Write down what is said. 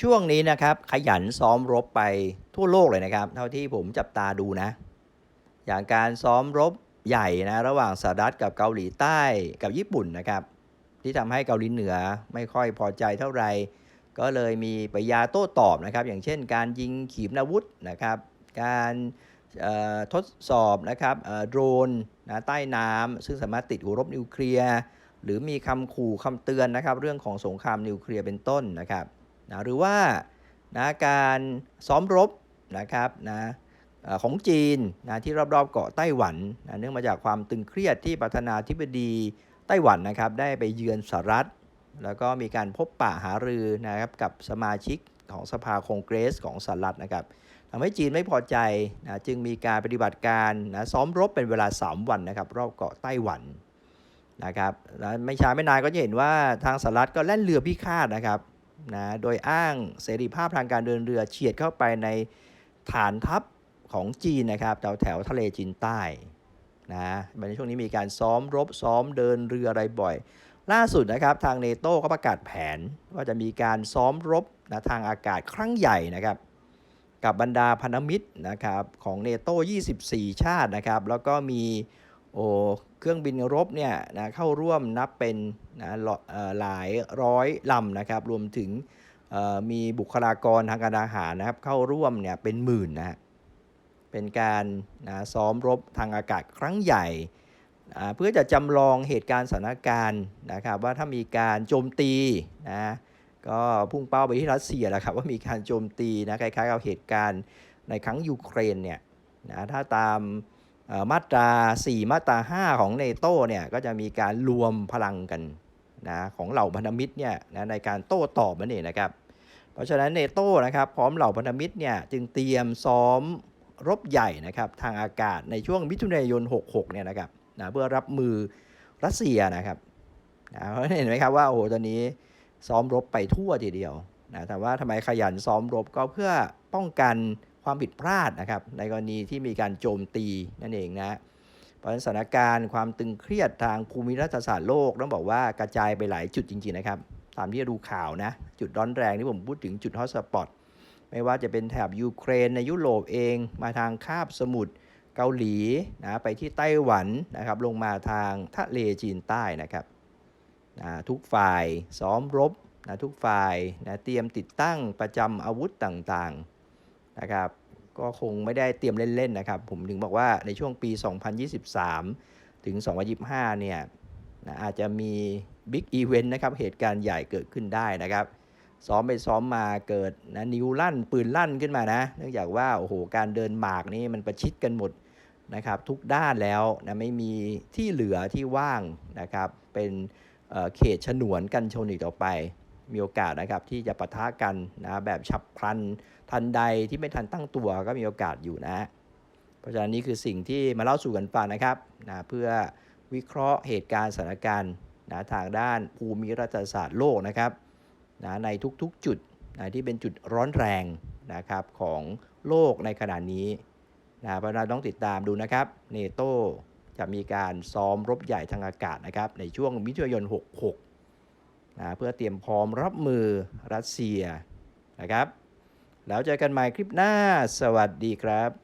ช่วงนี้นะครับขยันซ้อมรบไปทั่วโลกเลยนะครับ เท่าที่ผมจับตาดูนะ อย่างการซ้อมรบใหญ่นะระหว่างสหรัฐกับเกาหลีใต้กับญี่ปุ่นนะครับ ที่ทำให้เกาหลีเหนือไม่ค่อยพอใจเท่าไหร่ก็เลยมีปยาโต้ตอบนะครับ อย่างเช่น การยิงขีปนาวุธนะครับ การทดสอบนะครับโดรนนะใต้น้ำซึ่งสามารถติดหัวรบนิวเคลียร์หรือมีคำขู่คำเตือนนะครับ เรื่องของสงครามนิวเคลียร์เป็นต้นนะครับ นะหรือว่านะการซ้อมรบนะครับนะของจีนนะที่รอบๆเกาะไต้หวันนะเนื่องมาจากความตึงเครียดที่ประธานาธิบดีไต้หวันนะครับได้ไปเยือนสหรัฐ แล้วก็มีการพบปะหารือนะครับกับสมาชิกของสภาคองเกรสของสหรัฐนะครับทำให้จีนไม่พอใจนะจึงมีการปฏิบัติการนะซ้อมรบเป็นเวลา 3 วันนะครับรอบเกาะไต้หวันนะครับแล้วไม่ช้าไม่นานก็จะเห็นว่าทางสหรัฐก็แล่นเรือพิฆาตนะครับ นะโดยอ้างเสรีภาพทางการเดินเรือเฉียดเข้าไปในฐานทัพของจีนนะครับแถวแถวทะเลจีนใต้นะในช่วงนี้มีการซ้อมรบซ้อมเดินเรืออะไรบ่อย ล่าสุดนะครับทางเนโต้ก็ประกาศแผนว่าจะมีการซ้อมรบนะทางอากาศครั้งใหญ่นะครับกับบรรดาพันธมิตรนะครับของเนโต้24 ชาตินะครับแล้วก็มี โอ้เครื่องบินรบเนี่ยนะเข้าร่วมนับเป็นนะหลายร้อยลำนะครับ รวมถึงมีบุคลากรทางการอาหารนะครับ เข้าร่วมเนี่ยเป็นหมื่นนะฮะเป็นการนะซ้อมรบทางอากาศครั้งใหญ่อ่าเพื่อจะจำลองเหตุการณ์สถานการณ์นะครับ ว่าถ้ามีการโจมตีนะก็พุ่งเป้าไปที่รัสเซียแหละครับ ว่ามีการโจมตีนะคล้ายๆกับเหตุการณ์ในครั้งยูเครนเนี่ยนะถ้าตาม มาตรา 4 มาตรา 5 ของเนโตเนี่ยก็จะมีการรวมพลังกันนะของเหล่าพันธมิตรเนี่ยนะในการโต้ตอบนั่นเองนะครับ เพราะฉะนั้นเนโตนะครับพร้อมเหล่าพันธมิตรเนี่ยจึงเตรียมซ้อมรบใหญ่นะครับทางอากาศในช่วงมิถุนายน 66 เนี่ยนะครับนะเพื่อรับมือรัสเซียนะครับนะเห็นไหมครับว่าโอ้โหตอนนี้ซ้อมรบไปทั่วทีเดียวนะแต่ว่าทำไมขยันซ้อมรบก็เพื่อป้องกัน ความผิดพลาดนะครับในกรณีที่มีการโจมตีนั่นเองนะเพราะฉะนั้นสถานการณ์ความตึงเครียดทางภูมิรัฐศาสตร์โลกต้องบอกว่ากระจายไปหลายจุดจริงๆนะครับตามที่ดูข่าวนะจุดร้อนแรงที่ผมพูดถึงจุดฮอตสปอตไม่ว่าจะเป็นแถบยูเครนในยุโรปเองมาทางคาบสมุทรเกาหลีนะไปที่ไต้หวันนะครับลงมาทางทะเลจีนใต้นะครับนะทุกฝ่ายซ้อมรบนะทุกฝ่ายนะเตรียมติดตั้งประจำอาวุธต่างๆ นะครับ ก็คงไม่ได้เตรียมเล่นๆนะครับ ผมถึงบอกว่าในช่วงปี 2023 ถึง 2025 เนี่ยนะอาจจะมีบิ๊กอีเวนต์นะครับ เหตุการณ์ใหญ่เกิดขึ้นได้นะครับซ้อมไปซ้อมมาเกิดนะนิ้วลั่นปืนลั่นขึ้นมานะ เนื่องจากว่าโอ้โหการเดินหมากนี่มันประชิดกันหมดนะครับ ทุกด้านแล้วนะไม่มีที่เหลือที่ว่างนะครับ เป็นเเขตฉนวนกันชนอีกต่อไป มีโอกาสนะครับที่จะปะทะกันนะแบบฉับพลันทันใดที่ไม่ทันตั้งตัวก็มีโอกาสอยู่นะ เพราะฉะนั้นนี่คือสิ่งที่มาเล่าสู่กันฟังนะครับนะเพื่อวิเคราะห์เหตุการณ์สถานการณ์นะทางด้านภูมิรัฐศาสตร์โลกนะครับนะในทุกๆจุดนะที่เป็นจุดร้อนแรงนะครับของโลกในขณะนี้นะเพราะฉะนั้นต้องติดตามดูนะครับเนโตจะมีการซ้อมรบใหญ่ทางอากาศนะครับในช่วงมิถุนายน 66 นะเพื่อเตรียมพร้อมรับมือรัสเซียนะครับ แล้วเจอกันใหม่คลิปหน้า สวัสดีครับ